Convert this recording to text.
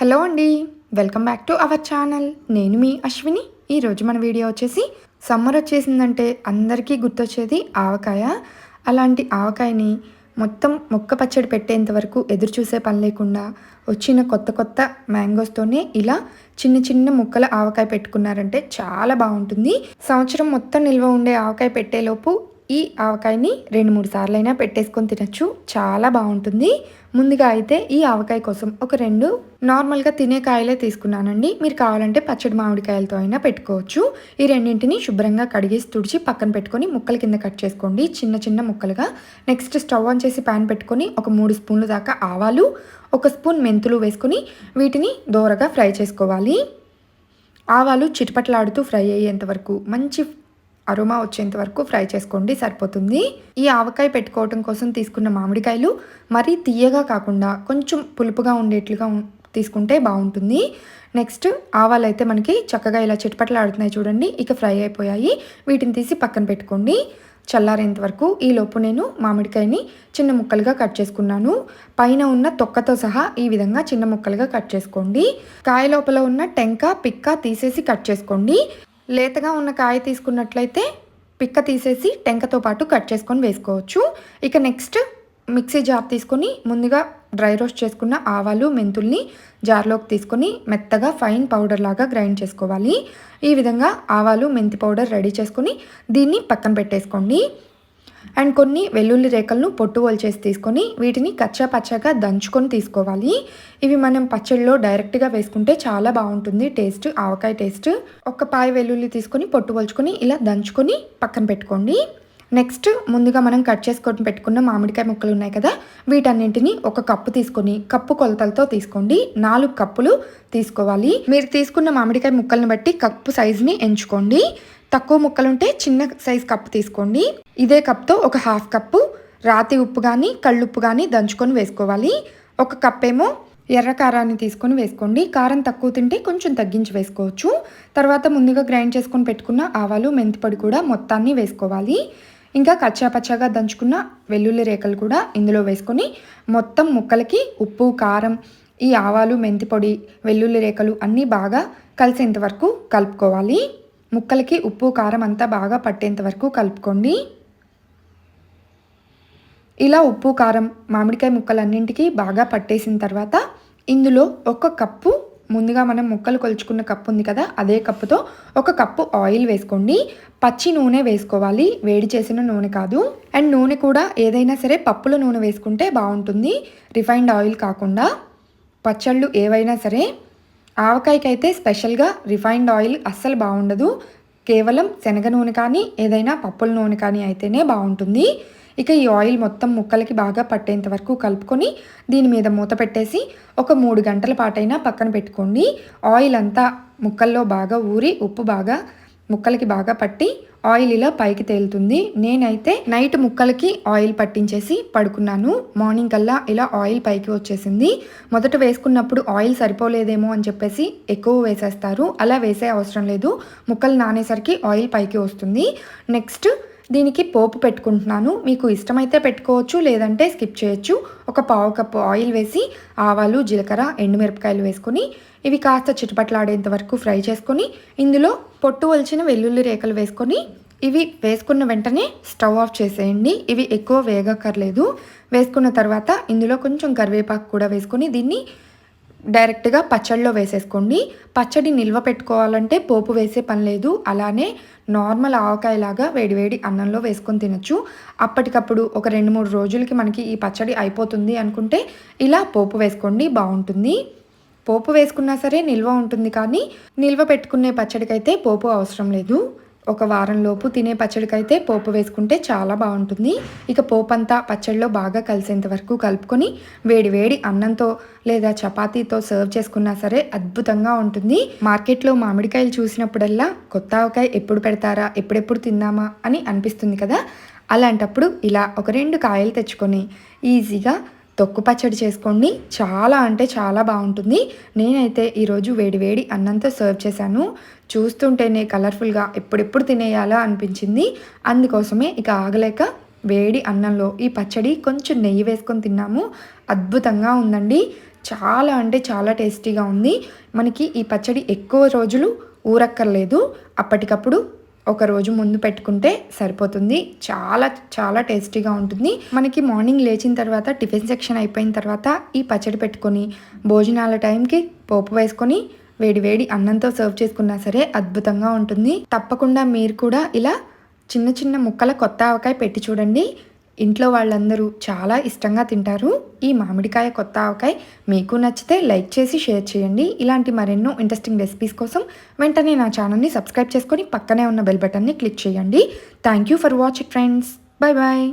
Hello అండి welcome back to our channel. నేను మీ అశ్విని. ఈరోజు మన వీడియో వచ్చేసి సమ్మర్ వచ్చేసిందంటే అందరికీ గుర్తొచ్చేది ఆవకాయ. అలాంటి ఆవకాయని మొత్తం మొక్క పచ్చడి పెట్టేంత వరకు ఎదురు చూసే పని లేకుండా వచ్చిన కొత్త కొత్త మ్యాంగోస్తోనే ఇలా చిన్న చిన్న ముక్కల ఆవకాయ పెట్టుకున్నారంటే చాలా బాగుంటుంది. సంవత్సరం మొత్తం నిల్వ ఉండే ఆవకాయ పెట్టేలోపు ఈ ఆవకాయని రెండు మూడు సార్లు అయినా పెట్టేసుకొని తినచ్చు. చాలా బాగుంటుంది. ముందుగా అయితే ఈ ఆవకాయ కోసం ఒక రెండు నార్మల్గా తినే కాయలే తీసుకున్నానండి. మీరు కావాలంటే పచ్చడి మామిడికాయలతో అయినా పెట్టుకోవచ్చు. ఈ రెండింటిని శుభ్రంగా కడిగేసి తుడిచి పక్కన పెట్టుకొని ముక్కల కింద కట్ చేసుకోండి. చిన్న చిన్న ముక్కలుగా. నెక్స్ట్ స్టవ్ ఆన్ చేసి ప్యాన్ పెట్టుకొని ఒక మూడు స్పూన్లు దాకా ఆవాలు ఒక స్పూన్ మెంతులు వేసుకొని వీటిని దోరగా ఫ్రై చేసుకోవాలి. ఆవాలు చిటపట్లాడుతూ ఫ్రై అయ్యేంత వరకు మంచి అరోమా వచ్చేంత వరకు ఫ్రై చేసుకోండి సరిపోతుంది. ఈ ఆవకాయ పెట్టుకోవటం కోసం తీసుకున్న మామిడికాయలు మరీ తీయగా కాకుండా కొంచెం పులుపుగా ఉండేట్లుగా తీసుకుంటే బాగుంటుంది. నెక్స్ట్ ఆవాలు అయితే మనకి చక్కగా ఇలా చిటపట్లాడుతున్నాయి చూడండి ఇక ఫ్రై అయిపోయాయి. వీటిని తీసి పక్కన పెట్టుకోండి. చల్లారేంత వరకు ఈ లోపు నేను మామిడికాయని చిన్న ముక్కలుగా కట్ చేసుకున్నాను. పైన ఉన్న తొక్కతో సహా ఈ విధంగా చిన్న ముక్కలుగా కట్ చేసుకోండి. కాయ లోపల ఉన్న టెంక పిక్క తీసేసి కట్ చేసుకోండి. లేతగా ఉన్న కాయ తీసుకున్నట్లయితే పిక్క తీసేసి టెంకతో పాటు కట్ చేసుకొని వేసుకోవచ్చు. ఇక నెక్స్ట్ మిక్సీ జార్ తీసుకొని ముందుగా డ్రై రోస్ట్ చేసుకున్న ఆవాలు మెంతుల్ని జార్లోకి తీసుకొని మెత్తగా ఫైన్ పౌడర్ లాగా గ్రైండ్ చేసుకోవాలి. ఈ విధంగా ఆవాలు మెంతి పౌడర్ రెడీ చేసుకొని దీన్ని పక్కన పెట్టేసుకోండి. అండ్ కొన్ని వెల్లుల్లి రేకలను పొట్టు చేసి తీసుకొని వీటిని కచ్చా పచ్చగా దంచుకొని తీసుకోవాలి. ఇవి మనం పచ్చడిలో డైరెక్ట్గా వేసుకుంటే చాలా బాగుంటుంది. టేస్ట్ ఆవకాయ టేస్ట్. ఒక పాయ వెల్లుల్లి తీసుకొని పొట్టు వలుచుకొని ఇలా దంచుకొని పక్కన పెట్టుకోండి. నెక్స్ట్ ముందుగా మనం కట్ చేసుకొని పెట్టుకున్న మామిడికాయ ముక్కలు ఉన్నాయి కదా వీటన్నింటిని ఒక కప్పు తీసుకొని కప్పు కొలతలతో తీసుకోండి. నాలుగు కప్పులు తీసుకోవాలి. మీరు తీసుకున్న మామిడికాయ ముక్కలను బట్టి కప్పు సైజుని ఎంచుకోండి. తక్కువ ముక్కలుంటే చిన్న సైజ్ కప్పు తీసుకోండి. ఇదే కప్తో ఒక హాఫ్ కప్పు రాతి ఉప్పు కానీ కళ్ళుప్పు కానీ దంచుకొని వేసుకోవాలి. ఒక కప్ ఏమో ఎర్ర కారాన్ని తీసుకొని వేసుకోండి. కారం తక్కువ తింటే కొంచెం తగ్గించి వేసుకోవచ్చు. తర్వాత ముందుగా గ్రైండ్ చేసుకొని పెట్టుకున్న ఆవాలు మెంతిపొడి కూడా మొత్తాన్ని వేసుకోవాలి. ఇంకా కచ్చా పచ్చాగా దంచుకున్న వెల్లుల్లి రేకలు కూడా ఇందులో వేసుకొని మొత్తం ముక్కలకి ఉప్పు కారం ఈ ఆవాలు మెంతి పొడి వెల్లుల్లి రేకలు అన్నీ బాగా కలిసేంత వరకు కలుపుకోవాలి. ముక్కలకి ఉప్పు కారం అంతా బాగా పట్టేంత వరకు కలుపుకోండి. ఇలా ఉప్పు కారం మామిడికాయ ముక్కలన్నింటికి బాగా పట్టేసిన తర్వాత ఇందులో ఒక కప్పు ముందుగా మనం ముక్కలు కొలుచుకున్న కప్పు ఉంది కదా అదే కప్పుతో ఒక కప్పు ఆయిల్ వేసుకోండి. పచ్చి నూనె వేసుకోవాలి వేడి చేసిన నూనె కాదు. అండ్ నూనె కూడా ఏదైనా సరే పప్పుల నూనె వేసుకుంటే బాగుంటుంది. రిఫైన్డ్ ఆయిల్ కాకుండా పచ్చళ్ళు ఏవైనా సరే. ఆవకాయకి అయితే స్పెషల్గా రిఫైన్డ్ ఆయిల్ అస్సలు బాగుండదు. కేవలం శనగ నూనె కానీ ఏదైనా పప్పుల నూనె కానీ అయితేనే బాగుంటుంది. ఇక ఈ ఆయిల్ మొత్తం ముక్కలకి బాగా పట్టేంత వరకు కలుపుకొని దీని మీద మూత పెట్టేసి ఒక మూడు గంటల పాటైనా పక్కన పెట్టుకోండి. ఆయిల్ అంతా ముక్కల్లో బాగా ఊరి ఉప్పు బాగా ముక్కలకి బాగా పట్టి ఆయిల్ ఇలా పైకి తేలుతుంది. నేనైతే నైట్ ముక్కలకి ఆయిల్ పట్టించేసి పడుకున్నాను. మార్నింగ్ కల్లా ఇలా ఆయిల్ పైకి వచ్చేసింది. మొదట వేసుకున్నప్పుడు ఆయిల్ సరిపోలేదేమో అని చెప్పేసి ఎక్కువ వేసేస్తారు. అలా వేసే అవసరం లేదు. ముక్కలు నానేసరికి ఆయిల్ పైకి వస్తుంది. నెక్స్ట్ దీనికి పోపు పెట్టుకుంటున్నాను. మీకు ఇష్టమైతే పెట్టుకోవచ్చు లేదంటే స్కిప్ చేయొచ్చు. ఒక పావు కప్పు ఆయిల్ వేసి ఆవాలు జీలకర్ర ఎండుమిరపకాయలు వేసుకొని ఇవి కాస్త చిటపట్లాడేంత వరకు ఫ్రై చేసుకొని ఇందులో పొట్టు వలిచిన వెల్లుల్లి రేఖలు వేసుకొని ఇవి వేసుకున్న వెంటనే స్టవ్ ఆఫ్ చేసేయండి. ఇవి ఎక్కువ వేగక్కర్లేదు. వేసుకున్న తర్వాత ఇందులో కొంచెం కరివేపాకు కూడా వేసుకొని దీన్ని డైరెక్ట్గా పచ్చడిలో వేసేసుకోండి. పచ్చడి నిల్వ పెట్టుకోవాలంటే పోపు వేసే పని లేదు. అలానే నార్మల్ ఆవకాయలాగా వేడివేడి అన్నంలో వేసుకొని తినచ్చు. అప్పటికప్పుడు ఒక రెండు మూడు రోజులకి మనకి ఈ పచ్చడి అయిపోతుంది అనుకుంటే ఇలా పోపు వేసుకోండి బాగుంటుంది. పోపు వేసుకున్నా సరే నిల్వ ఉంటుంది కానీ నిల్వ పెట్టుకునే పచ్చడికైతే పోపు అవసరం లేదు. ఒక వారం లోపు తినే పచ్చడికైతే పోపు వేసుకుంటే చాలా బాగుంటుంది. ఇక పోపు అంతా పచ్చడిలో బాగా కలిసేంత వరకు కలుపుకొని వేడి వేడి అన్నంతో లేదా చపాతీతో సర్వ్ చేసుకున్నా సరే అద్భుతంగా ఉంటుంది. మార్కెట్లో మామిడికాయలు చూసినప్పుడల్లా కొత్త ఆవకాయ ఎప్పుడు పెడతారా ఎప్పుడెప్పుడు తిందామా అని అనిపిస్తుంది కదా? అలాంటప్పుడు ఇలా ఒక రెండు కాయలు తెచ్చుకొని ఈజీగా తొక్కు పచ్చడి చేసుకోండి. చాలా అంటే చాలా బాగుంటుంది. నేనైతే ఈరోజు వేడివేడి అన్నంతో సర్వ్ చేశాను. చూస్తుంటేనే కలర్ఫుల్గా ఎప్పుడెప్పుడు తినేయాలా అనిపించింది. అందుకోసమే ఇక ఆగలేక వేడి అన్నంలో ఈ పచ్చడి కొంచెం నెయ్యి వేసుకొని తిన్నాము. అద్భుతంగా ఉందండి. చాలా అంటే చాలా టేస్టీగా ఉంది. మనకి ఈ పచ్చడి ఎక్కువ రోజులు ఊరక్కర్లేదు. అప్పటికప్పుడు ఒక రోజు ముందు పెట్టుకుంటే సరిపోతుంది. చాలా చాలా టేస్టీగా ఉంటుంది. మనకి మార్నింగ్ లేచిన తర్వాత టిఫిన్ సెక్షన్ అయిపోయిన తర్వాత ఈ పచ్చడి పెట్టుకొని భోజనాల టైంకి పోపు వేసుకొని వేడి వేడి అన్నంతో సర్వ్ చేసుకున్నా సరే అద్భుతంగా ఉంటుంది. తప్పకుండా మీరు కూడా ఇలా చిన్న చిన్న ముక్కల కొత్త ఆవకాయ పెట్టి చూడండి. ఇంట్లో వాళ్ళందరూ చాలా ఇష్టంగా తింటారు. ఈ మామిడికాయ కొత్త ఆవకాయ మీకు నచ్చితే లైక్ చేసి షేర్ చేయండి. ఇలాంటి మరెన్నో ఇంట్రెస్టింగ్ రెసిపీస్ కోసం వెంటనే నా ఛానల్ని సబ్స్క్రైబ్ చేసుకొని పక్కనే ఉన్న బెల్ బటన్ని క్లిక్ చేయండి. Thank you for watching friends. Bye bye